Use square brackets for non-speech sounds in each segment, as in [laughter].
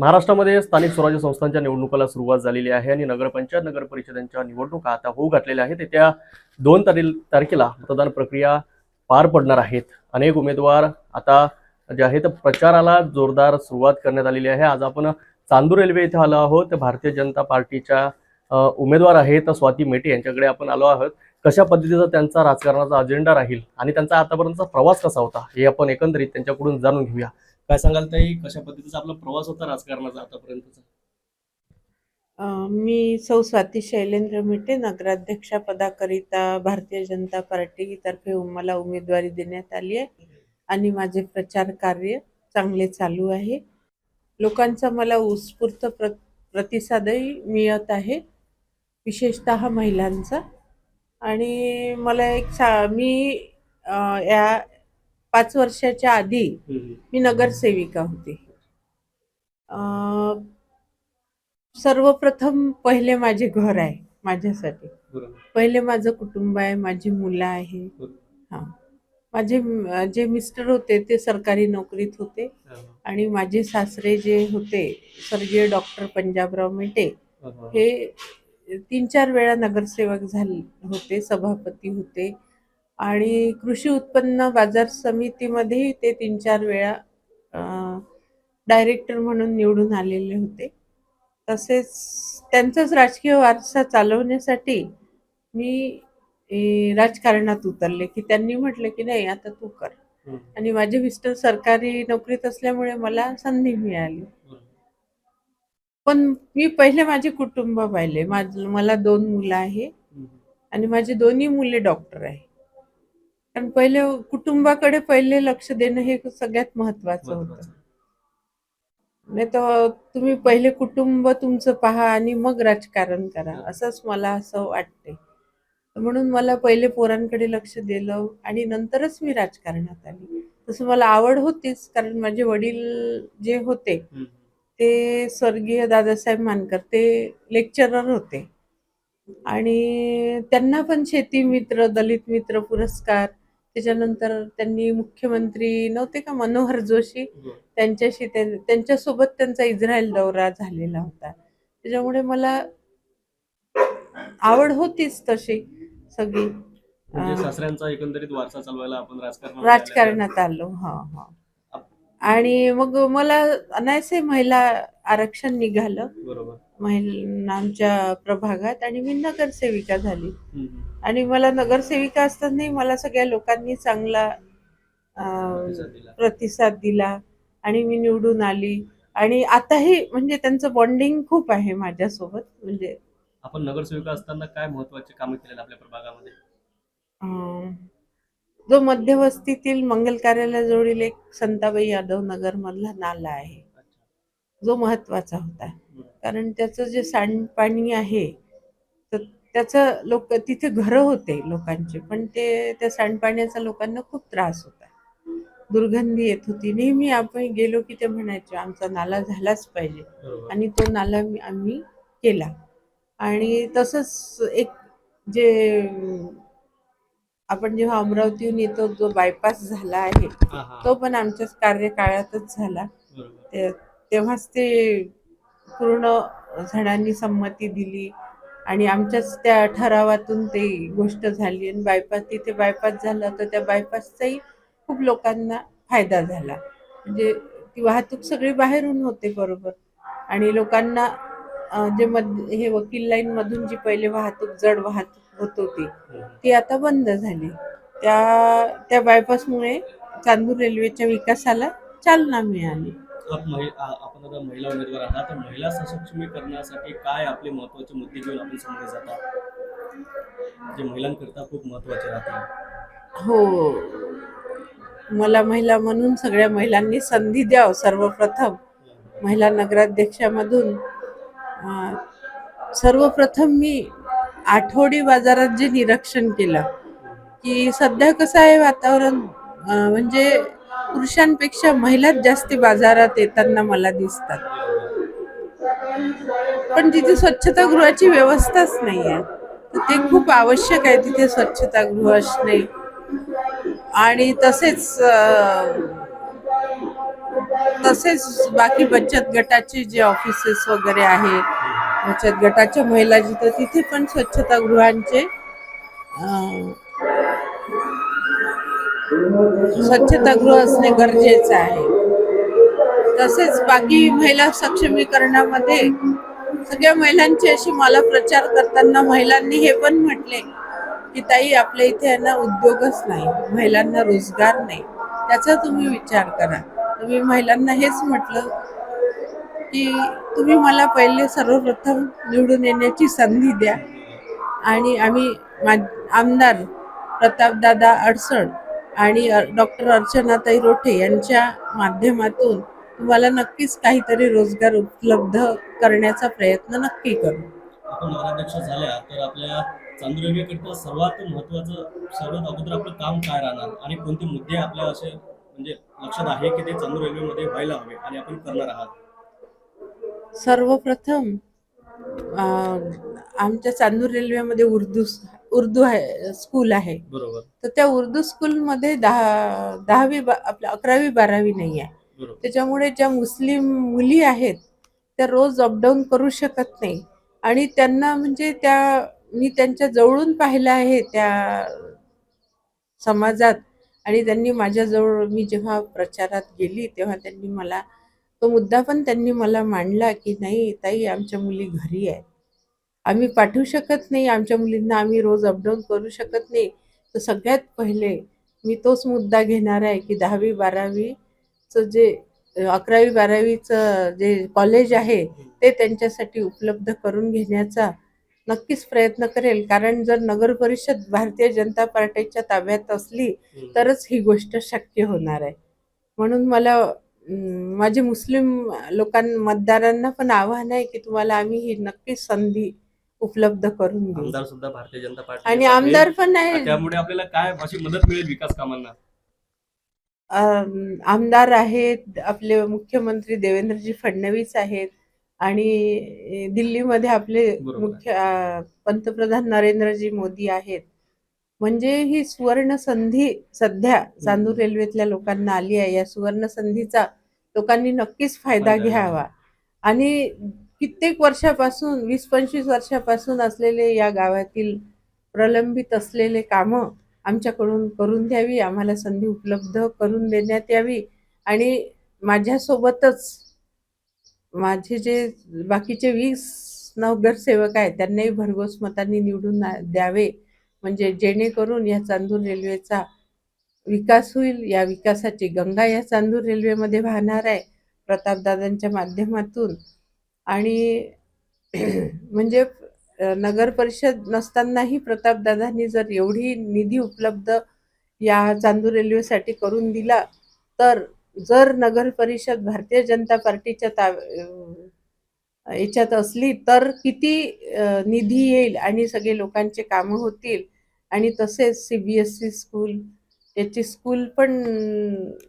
महाराष्ट्रामध्ये स्थानिक स्वराज्य संस्थांच्या निवडणुकाला सुरुवात झालेली आहे आणि नगरपंचायत नगर परिषदांच्या निवडणुका आता होऊ घातलेल्या आहेत. येत्या दोन तारीख तारखेला मतदान प्रक्रिया पार पडणार आहेत. अनेक उमेदवार आता जे आहेत प्रचाराला जोरदार सुरुवात करण्यात आलेली आहे. आज आपण चांदूर रेल्वे इथे आलो आहोत. भारतीय जनता पार्टीच्या उमेदवार आहेत स्वाती मेटे. यांच्याकडे आपण आलो आहोत. कशा पद्धतीचा त्यांचा राजकारणाचा अजेंडा राहील आणि त्यांचा आतापर्यंतचा प्रवास कसा होता हे आपण एकंदरीत त्यांच्याकडून जाणून घेऊया. काय सांगाल ताई? कशा पद्धतीचा आपला प्रवास होता राजकारणाचा आतापर्यंतचा? मी सौ स्वाती शैलेंद्र मिटे नगराध्यक्षपदाकरिता भारतीय जनता पार्टीतर्फे मला उमेदवारी देण्यात आली आहे आणि माझे प्रचार कार्य चांगले चालू आहे. लोकांचा मला उत्स्फूर्त प्र प्रतिसादही मिळत आहे विशेषतः महिलांचा. आणि मला एक सा मी या पाच वर्षाच्या आधी मी नगरसेविका होते. सर्वप्रथम पहिले माझे घर आहे माझ्यासाठी. पहिले माझं कुटुंब आहे माझी मुलं आहे. हां. माझे जे मिस्टर होते ते सरकारी नोकरीत होते आणि माझे सासरे जे होते स्वर्गीय डॉक्टर पंजाबराव मेटे हे तीन चार वेळा नगरसेवक झाले होते सभापती होते. आणि कृषी उत्पन्न बाजार समितीमध्येही ते तीन चार वेळा डायरेक्टर म्हणून निवडून आलेले होते. तसेच त्यांचाच राजकीय वारसा चालवण्यासाठी मी राजकारणात उतरले की त्यांनी म्हटलं की नाही आता तू कर. आणि माझे मिस्टर सरकारी नोकरीत असल्यामुळे मला संधी मिळाली. पण मी पहिले माझे कुटुंब पाहिले. माझ मला दोन मुलं आहे आणि माझी दोन्ही मुले डॉक्टर आहे. कारण पहिले कुटुंबाकडे पहिले लक्ष देणं हे सगळ्यात महत्वाचं होतं. नाही तर तुम्ही पहिले कुटुंब तुमचं पहा आणि मग राजकारण करा असंच मला असं वाटते म्हणून मला पहिले पोरांकडे लक्ष दिलं आणि नंतरच मी राजकारणात आली. तसं मला आवड होतीच कारण माझे वडील जे होते ते स्वर्गीय दादासाहेब मानकर ते लेक्चरर होते. आणि त्यांना पण शेती मित्र दलित मित्र पुरस्कार त्याच्यानंतर त्यांनी मुख्यमंत्री नव्हते का मनोहर जोशी त्यांच्याशी त्यां- त्यांच्यासोबत त्यांचा इस्रायल दौरा झालेला होता. त्याच्यामुळे मला आवड होतीच तशी सगळी. म्हणजे सासऱ्यांचा एकंदरीत वारसा चालवायला आपण राजकारणात राजकारणात आलो हा हा. आणि मग मला अनायसे महिला आरक्षण निघालं. बरोबर. महिलांच्या प्रभागात आणि मी नगरसेविका झाली. आणि मला नगरसेविका असतानाही मला सगळ्या लोकांनी चांगला प्रतिसाद दिला. आणि मी निवडून आली. आणि आताही म्हणजे त्यांचं बॉन्डिंग खूप आहे माझ्यासोबत. म्हणजे आपण नगरसेविका असताना काय महत्त्वाचे कामे केलेले आपल्या प्रभागामध्ये? जो मध्यवस्तीतील मंगल कार्यालयाजवळील एक संताबाई यादव नगर मधला नाला आहे. जो महत्त्वाचा होता. कारण त्याचं जे सांडपाणी आहे तर त्याचं लोक तिथे घरं होते लोकांचे पण ते त्या सांडपाण्याचा लोकांना खूप त्रास होता. दुर्गंधी येत होती. नेहमी आपण गेलो की ते म्हणायचे आमचा नाला झालाच पाहिजे. आणि तो नाला आम्ही केला. आणि तसंच एक जे आपण जेव्हा अमरावतीहून येतो जो बायपास झाला आहे. तो पण आमच्याच कार्यकाळातच झाला. तेव्हाच ते पूर्ण जणांनी संमती दिली. आणि आमच्याच त्या ठरावातून ते गोष्ट झाली आणि बायपास तिथे बायपास झाला तर त्या बायपासचाही खूप लोकांना फायदा झाला. म्हणजे ती वाहतूक सगळी बाहेरून होते बरोबर. आणि लोकांना जे मध हे वकील लाईन मधून जी पहिले वाहतूक जड वाहतूक होत होती ती आता बंद झाली. त्या त्या बायपासमुळे चांदूर रेल्वेच्या विकासाला चालना मिळाली. आप आपण आता महिला उमेदवार आहात तर महिला सशक्तीकरणासाठी काय आपले महत्त्वाचे मुद्दे घेऊन आपण समोर जातात जे महिलांकरता खूप महत्त्वाचे राहतील हो. मला महिला म्हणून सगळ्या महिलांनी संधी द्यावं सर्वप्रथम. महिला नगराध्यक्षामधून. सर्वप्रथम मी आठवडी बाजारात जे निरीक्षण केलं की सध्या कसं आहे वातावरण? म्हणजे पुरुषांपेक्षा महिलाच जास्त बाजारात येताना मला दिसतात. पण तिथे स्वच्छतागृहाची व्यवस्थाच नाही आहे तर ते खूप आवश्यक आहे तिथे स्वच्छतागृह असणे. आणि तसेच तसेच बाकी बचत गटाचे जे ऑफिसेस वगैरे आहे बचत गटाच्या महिला जिथं तिथे पण स्वच्छतागृहांचे स्वच्छतागृह असणे गरजेचं आहे. तसेच बाकी महिला सक्षमीकरणामध्ये सगळ्या महिलांची अशी मला प्रचार करताना महिलांनी हे पण म्हटले की ताई आपल्या इथे यांना उद्योगच नाही. महिलांना रोजगार नाही. त्याचा तुम्ही विचार करा. तुम्ही महिलांना हेच म्हटलं की तुम्ही मला पहिले सर्वप्रथम निवडून येण्याची संधी द्या. आणि आम्ही मा आमदार प्रतापदादा अडसड आणि डॉक्टर अर्चनाताई रोठे यांच्या माध्यमातून तुम्हाला नक्कीच काहीतरी रोजगार उपलब्ध करण्याचा प्रयत्न नक्की करू. आपण नगराध्यक्ष झाल्या तर आपल्या चांदूर रेल्वेकरता सर्वात महत्वाचं सर्वात अगोदर आपलं काम काय राहणार? आणि कोणते मुद्दे आपल्या असे म्हणजे लक्षात आहे की ते चांदूर रेल्वेमध्ये व्हायला हवे आणि आपण करणार आहात? सर्वप्रथम आमच्या चांदूर रेल्वेमध्ये उर्दू उर्दू आहे स्कूल आहे. बरोबर. तर त्या उर्दू स्कूलमध्ये दहा दहावी आपल्या अकरावी बारावी नाही आहे. त्याच्यामुळे ज्या मुस्लिम मुली आहेत त्या रोज अपडाऊन करू शकत नाही. आणि त्यांना म्हणजे त्या मी त्यांच्या जवळून पाहिलं आहे त्या समाजात. आणि त्यांनी माझ्याजवळ मी जेव्हा प्रचारात गेली तेव्हा त्यांनी मला तो मुद्दा पण त्यांनी मला मांडला की नाही ताई आमच्या मुली घरी आहेत. आम्ही पाठवू शकत नाही आमच्या मुलींना आम्ही रोज अपडाऊन करू शकत नाही. तर सगळ्यात पहिले मी तोच मुद्दा घेणार आहे की दहावी बारावीचं जे अकरावी बारावीचं जे कॉलेज आहे ते त्यांच्यासाठी उपलब्ध करून घेण्याचा नक्कीच प्रयत्न करेल. कारण जर नगर परिषद भारतीय जनता पार्टीच्या ताब्यात असली तरच ही गोष्ट शक्य होणार आहे. म्हणून मला माझे मुस्लिम लोकां मतदारांना पण आव्हान आहे की तुम्हाला आम्ही ही नक्कीच संधी उपलब्ध करून देऊ. आमदार सुद्धा भारतीय जनता पार्टी आणि आमदार पण आहे त्यामुळे आपल्याला काय अशी मदत मिळेल विकास कामांना? आमदार आहेत आपले मुख्यमंत्री देवेंद्रजी फडणवीस आहेत आणि दिल्लीमध्ये आपले. मुख्य पंतप्रधान नरेंद्रजी मोदी आहेत. म्हणजे ही सुवर्ण संधी सध्या चांदूर रेल्वेतल्या लोकांना आली आहे. या सुवर्ण संधीचा लोकांनी नक्कीच फायदा. घ्यावा. आणि कित्येक वर्षापासून वीस पंचवीस वर्षापासून असलेले या गावातील प्रलंबित असलेले कामं आमच्याकडून करून द्यावी आम्हाला संधी उपलब्ध करून देण्यात यावी आणि माझ्यासोबतच माझे जे बाकीचे वीस नगरसेवक आहेत त्यांनाही भरघोस मतांनी निवडून द्यावे. म्हणजे जेणेकरून या चांदूर रेल्वेचा विकास होईल या विकासाची गंगा या चांदूर रेल्वेमध्ये वाहणार आहे. प्रतापदादांच्या माध्यमातून आणि [clears throat] म्हणजे नगर परिषद नसतानाही प्रतापदादांनी जर एवढी निधी उपलब्ध या चांदूर रेल्वेसाठी करून दिला तर जर नगर परिषद भारतीय जनता पार्टीच्या ता याच्यात असली तर किती निधी येईल आणि सगळे लोकांचे कामं होतील? आणि तसेच C B S C school याची स्कूल पण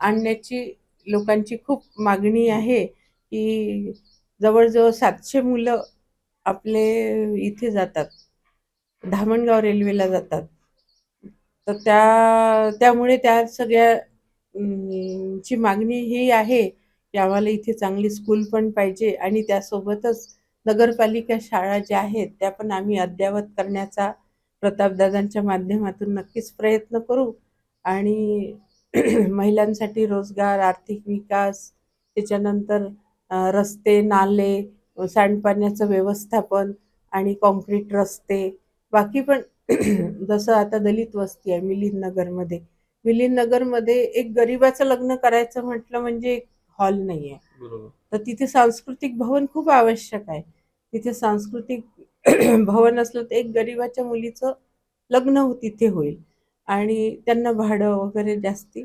आणण्याची लोकांची खूप मागणी आहे की जवळजवळ सातशे मुलं आपले इथे जातात. धामणगाव रेल्वेला जातात. तर त्या त्यामुळे त्या सगळ्या ची मागणी ही आहे की आम्हाला इथे चांगली स्कूल पण पाहिजे आणि त्यासोबतच नगरपालिका शाळा ज्या आहेत त्या पण आम्ही अद्ययावत करण्याचा प्रतापदादांच्या माध्यमातून नक्कीच प्रयत्न करू. आणि [clears throat] महिलांसाठी रोजगार आर्थिक विकास त्याच्यानंतर रस्ते नाले सांडपाण्याचं व्यवस्थापन आणि कॉन्क्रीट रस्ते. बाकी पण [clears throat] जसं आता दलित वस्ती आहे मिलिंद नगरमध्ये मिलिंद नगरमध्ये एक गरीबाचं लग्न करायचं म्हटलं म्हणजे एक हॉल नाही आहे. तर तिथे सांस्कृतिक भवन खूप आवश्यक आहे. तिथे सांस्कृतिक [clears throat] भवन असलं तर एक गरीबाच्या मुलीचं लग्न हो- तिथे होईल. आणि त्यांना भाडं वगैरे जास्ती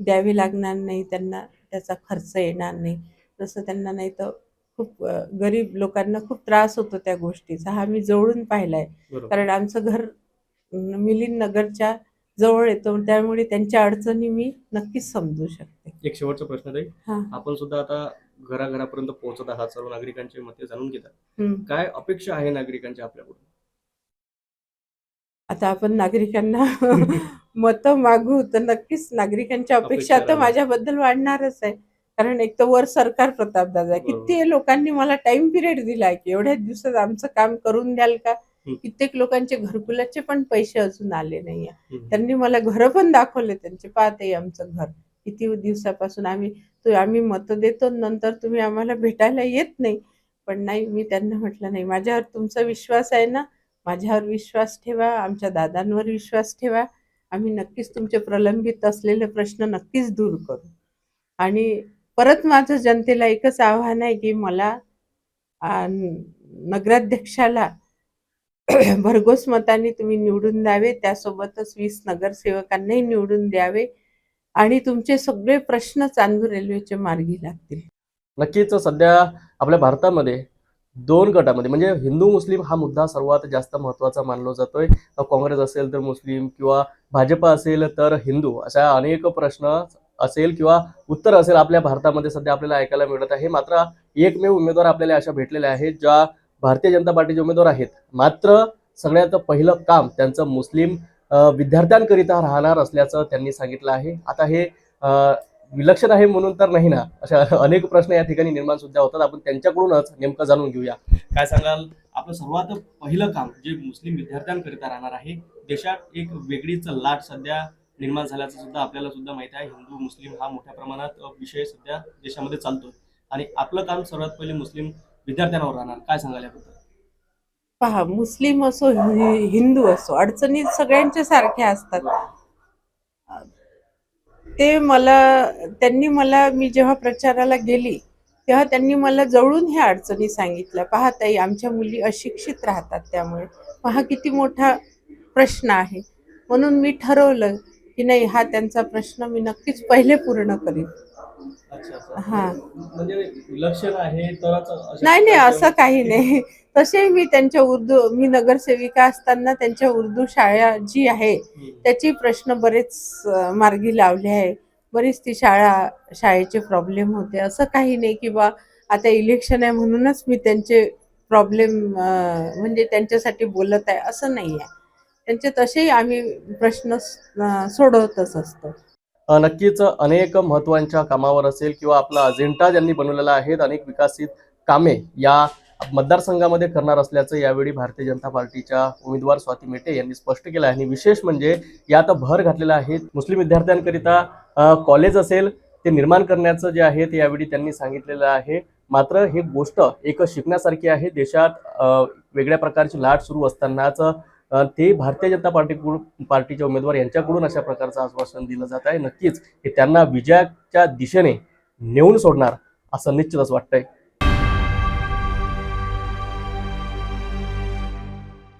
द्यावे लागणार नाही त्यांना त्याचा खर्च येणार नाही. जसं त्यांना नाही तर खूप गरीब लोकांना खूप त्रास होतो त्या गोष्टीचा. हा मी जवळून पाहिलाय. कारण आमचं घर मिलिंद नगरच्या जवळ येतो. त्यामुळे त्यांच्या अडचणी मी नक्कीच समजू शकते. एक शेवटचा प्रश्न हा. आपण सुद्धा आता घराघरापर्यंत पोहोचत आहात. सर्व नागरिकांचे मते जाणून घेतात. काय अपेक्षा आहे नागरिकांच्या आपल्याकडून? आता आपण नागरिकांना [laughs] मतं मागू तर नक्कीच नागरिकांच्या अपेक्षा तर. माझ्याबद्दल वाढणारच आहे. कारण एक तर वर सरकार प्रताप दादा. किती लोकांनी मला टाइम पिरियड दिलाय की एवढ्या दिवसात आमचं काम करून द्याल का. कित्येक लोकांचे घरकुलाचे पण पैसे अजून आले नाहीये. त्यांनी मला घर पण दाखवले त्यांचे पाहते आमचं घर. किती दिवसापासून आम्ही तो आम्ही मत देतो नंतर तुम्ही आम्हाला भेटायला येत नाही. पण नाही मी त्यांना म्हटलं नाही. माझ्यावर तुमचा विश्वास आहे ना? माझ्यावर विश्वास ठेवा आमच्या दादांवर विश्वास ठेवा. आम्ही नक्कीच तुमचे प्रलंबित असलेले प्रश्न नक्कीच दूर करू. आणि परत माझं जनतेला एकच आव्हान आहे की मला नगराध्यक्षाला [clears throat] भरघोस मताने तुम्ही निवडून द्यावे. त्यासोबतच वीस नगरसेवकांनाही निवडून द्यावे. आणि तुमचे सगळे प्रश्न चांदूर रेल्वेचे मार्गी लागतील. नक्कीच सध्या आपल्या भारतामध्ये दोन गटामध्ये म्हणजे हिंदू मुस्लिम हा मुद्दा सर्वात जास्त महत्त्वाचा मानला जातोय. काँग्रेस असेल तर मुस्लिम किंवा भाजपा असेल तर हिंदू अशा अनेक प्रश्न असेल किंवा उत्तर असेल आपल्या भारतामध्ये सध्या आपल्याला ऐकायला मिळत आहे. मात्र एकमेव उमेदवार आपल्याला अशा भेटलेल्या आहेत ज्या भारतीय जनता पार्टीचे उमेदवार आहेत. मात्र सगळ्यात पहिलं काम त्यांचं मुस्लिम विद्यार्थ्यांकरिता राहणार असल्याचं त्यांनी सांगितलं आहे. आता हे विलक्षण आहे म्हणून तर नाही ना अशा अनेक प्रश्न या ठिकाणी निर्माण सुद्धा होतात. आपण त्यांच्याकडूनच नेमकं जाणून घेऊया. काय सांगाल? आपलं सर्वात पहिलं काम जे मुस्लिम विद्यार्थ्यांकरिता राहणार आहे देशात एक वेगळीच लाट सध्या निर्माण झाल्याचं सुद्धा आपल्याला सुद्धा माहिती आहे. हिंदू मुस्लिम हा मोठ्या प्रमाणात विषय सध्या देशामध्ये चालतोय. आणि आपलं काम सर्वात पहिले मुस्लिम विद्यार्थ्यांवर राहणार. काय सांगाल याबद्दल? पहा मुस्लिम असो हिंदू असो अडचणी सगळ्यांच्या सारख्या असतात. ते मला त्यांनी मला मी जेव्हा प्रचाराला गेली तेव्हा त्यांनी मला जवळून ह्या अडचणी सांगितल्या. पहा ताई आमच्या मुली अशिक्षित राहतात त्यामुळे. पहा किती मोठा प्रश्न आहे. म्हणून मी ठरवलं की नाही हा त्यांचा प्रश्न मी नक्कीच पहिले पूर्ण करीन. हा. म्हणजे नाही नाही असं काही नाही. तसे मी त्यांच्या उर्दू मी नगरसेविका असताना त्यांच्या उर्दू शाळा जी आहे. त्याचे प्रश्न बरेच मार्गी लावले आहे. बरीच ती शाळा शाळेचे प्रॉब्लेम होते. असं काही नाही की बा आता इलेक्शन आहे म्हणूनच मी त्यांचे प्रॉब्लेम म्हणजे त्यांच्यासाठी बोलत आहे असं नाही आहे. त्यांचे तसेही आम्ही प्रश्न सोडवतच असतो. नक्कीच अनेक महत्त्वाच्या कामावर असेल किंवा आपला अजेंडा ज्यांनी बनवलेला आहे अनेक विकसित कामे या मतदारसंघामध्ये करणार असल्याचं यावेळी भारतीय जनता पार्टीच्या उमेदवार स्वाती मेटे यांनी स्पष्ट केलं आहे. आणि विशेष म्हणजे यात भर घातलेला आहे. मुस्लिम विद्यार्थ्यांकरिता कॉलेज असेल ते निर्माण करण्याचं जे आहे ते यावेळी त्यांनी सांगितलेलं आहे. मात्र ही गोष्ट एक शिकण्यासारखी आहे. देशात वेगळ्या प्रकारची लाट सुरू असतानाच ते भारतीय जनता पार्टीकडून पार्टीचे उमेदवार यांच्याकडून अशा प्रकारचं आश्वासन दिलं जात आहे. नक्कीच हे त्यांना विजयाच्या दिशेने नेऊन सोडणार असं निश्चितच वाटतंय.